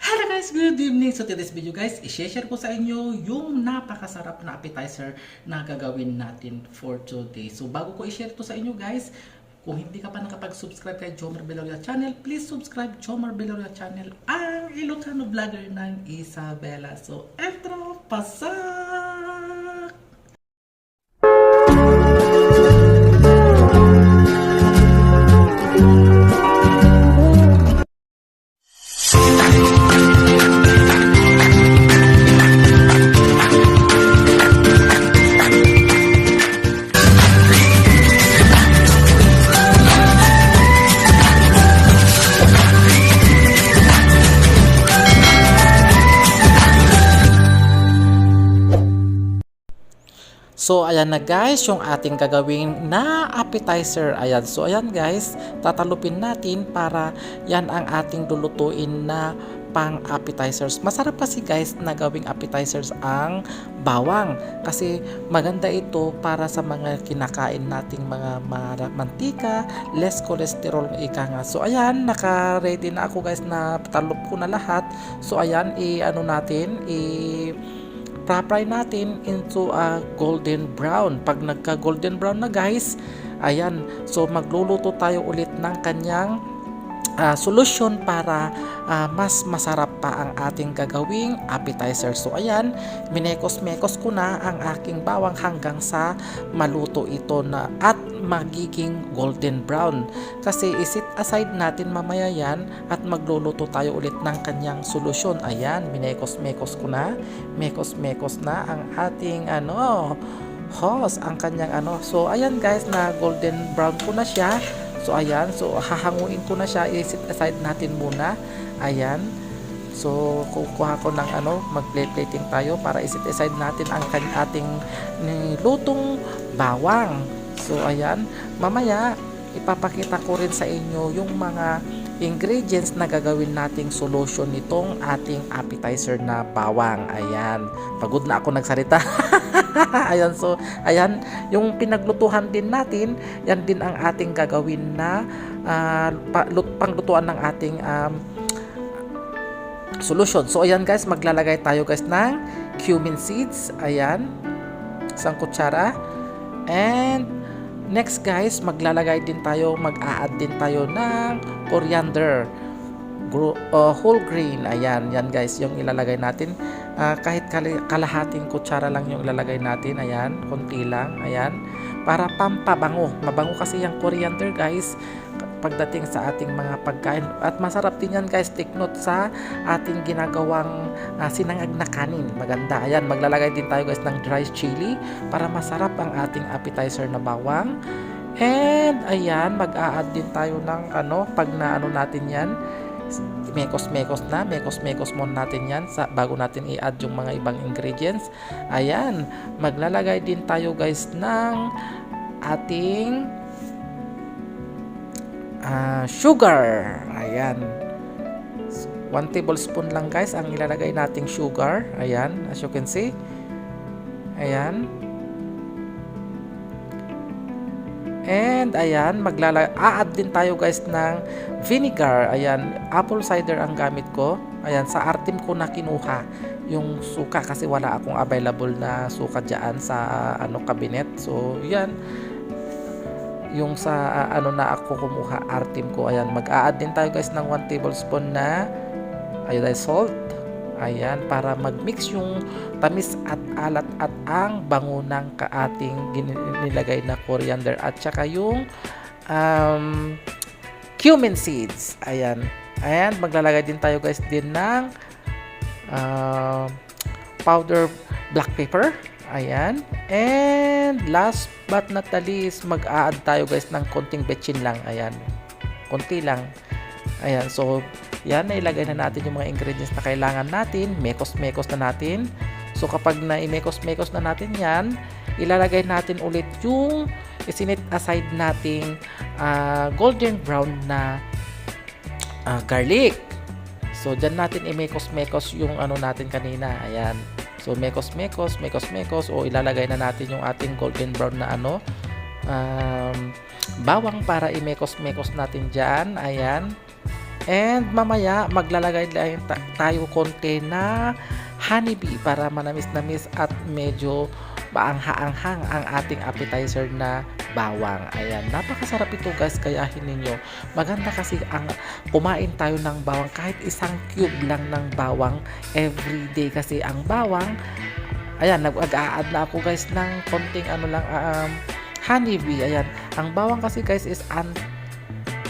Hello guys, good evening. So today's video guys, i-share ko sa inyo yung napakasarap na appetizer na gagawin natin for today. So bago ko i-share to sa inyo guys, kung hindi ka pa nakapag-subscribe kay Jomar Beloria channel, please subscribe Jomar Beloria channel, ang Ilocano vlogger ng Isabela. So, etro, pasak! So, ayan na guys, yung ating gagawin na appetizer. Ayan. So, ayan guys, tatalupin natin para yan ang ating lulutuin na pang appetizers. Masarap kasi guys na gawing appetizers ang bawang kasi maganda ito para sa mga kinakain nating mga mantika, less cholesterol ika nga. So ayan, naka-ready na ako guys na talup ko na lahat. So ayan, i-ano natin, i- fry natin into a golden brown. Pag nagka golden brown na guys, ayan, so magluluto tayo ulit ng kanyang ah, solution para ah, mas masarap pa ang ating gagawing appetizer. So ayan, minekos-mekos ko na ang aking bawang hanggang sa maluto ito na at magiging golden brown. Kasi isit aside natin mamaya yan at magluluto tayo ulit ng kanyang solusyon. Ayan, minekos-mekos ko na. Mekos-mekos na ang ating ano, hose, ang kanyang ano. So ayan guys, na golden brown ko na siya. So ayan, so hahanguin ko na siya. I-set aside natin muna. Ayan. So kukuha ko ng ano, mag-plating tayo para i-set aside natin ang ating nilutong bawang. So ayan, mamaya ipapakita ko rin sa inyo yung mga ingredients na gagawin nating solution nitong ating appetizer na bawang. Ayan, pagod na ako nagsalita. ayan, so ayan, yung pinaglutuhan din natin, yan din ang ating gagawin na lut- panglutuan ng ating um, solution. So ayan guys, maglalagay tayo guys ng cumin seeds. Ayan, isang kutsara. And next guys, maglalagay din tayo, mag-a-add din tayo ng coriander. Gro- uh, whole grain. Ayan, yan guys, yung ilalagay natin. Ah, kahit kali- kalahating kutsara lang yung ilalagay natin. Ayan, konti lang. Ayan. Para pampabango. Mabango kasi yung coriander guys pagdating sa ating mga pagkain. At masarap din yan guys, take note sa ating ginagawang ah, sinangag na kanin. Maganda. Ayan, maglalagay din tayo guys ng dry chili para masarap ang ating appetizer na bawang. And ayan, mag-a-add din tayo ng ano, pag na ano natin yan, mekos-mekos na, mekos-mekos muna natin yan sa, bago natin i-add yung mga ibang ingredients. Ayan, maglalagay din tayo guys ng ating ah, sugar. Ayan. 1 tablespoon lang guys ang ilalagay nating sugar. Ayan, as you can see. Ayan. And ayan, maglala a-add din tayo guys ng vinegar. Ayan, apple cider ang gamit ko. Ayan, sa Artim ko na kinuha yung suka kasi wala akong available na suka diyan sa ano cabinet. So, yan yung sa ah, ano na ako kumuha Artim ko. Ayan, mag-a-add din tayo guys ng 1 tablespoon na iodized salt. Ayan, para mag-mix yung tamis at alat at ang bango ng kaating nilagay na coriander at saka yung um, cumin seeds. Ayan. Ayan, maglalagay din tayo guys din ng uh, powder black pepper. Ayan. And last but not the least, mag-a-add tayo guys ng konting betchin lang. Ayan. Konti lang. Ayan. So, yan, nailagay na natin yung mga ingredients na kailangan natin. Mekos-mekos na natin. So, kapag na-mekos-mekos na natin yan, ilalagay natin ulit yung isinit aside nating ah, golden brown na ah, garlic. So, dyan natin i-mekos-mekos yung ano natin kanina. Ayan. So, mekos-mekos, mekos-mekos. O, ilalagay na natin yung ating golden brown na ano. Um, bawang para i-mekos-mekos natin dyan. Ayan. And mamaya maglalagay tayo konti na honeybee para manamis-namis at medyo maangha-anghang ang ating appetizer na bawang. Ayan, napakasarap ito guys, kayahin ninyo. Maganda kasi ang kumain tayo ng bawang kahit isang cube lang ng bawang every day kasi ang bawang ayan, nag-add na ako guys ng konting ano lang um, honeybee. Ayan, ang bawang kasi guys is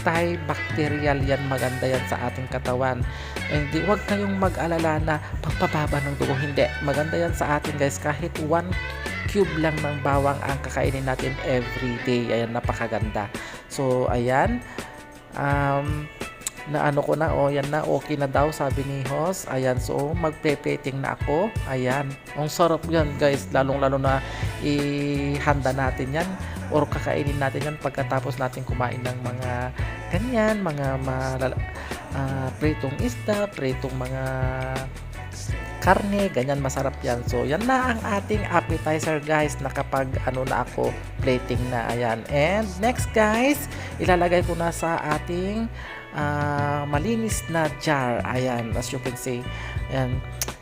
antibacterial yan, maganda yan sa ating katawan. Hindi, huwag kayong mag-alala na pagpababa ng dugo. Hindi, maganda yan sa atin guys. Kahit one cube lang ng bawang ang kakainin natin every day. Ayan, napakaganda. So, ayan. Um, na ano ko na, oh, yan na, okay na daw, sabi ni Hos. Ayan, so, magpe-plating na ako. Ayan, ang sarap yan, guys. Lalong-lalo na ihanda natin yan or kakainin natin yan pagkatapos natin kumain ng mga ganyan, mga malala, ah, pritong isda, pritong mga karne, ganyan masarap yan. So, yan na ang ating appetizer guys na kapag ano na ako, plating na, ayan. And next guys, ilalagay ko na sa ating ah, malinis na jar. Ayan, as you can see. Ayan.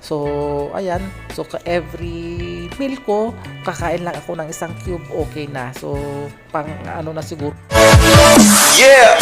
So, ayan. So, ka- every meal ko, kakain lang ako ng isang cube, okay na. So, pang ano na siguro, Yeah!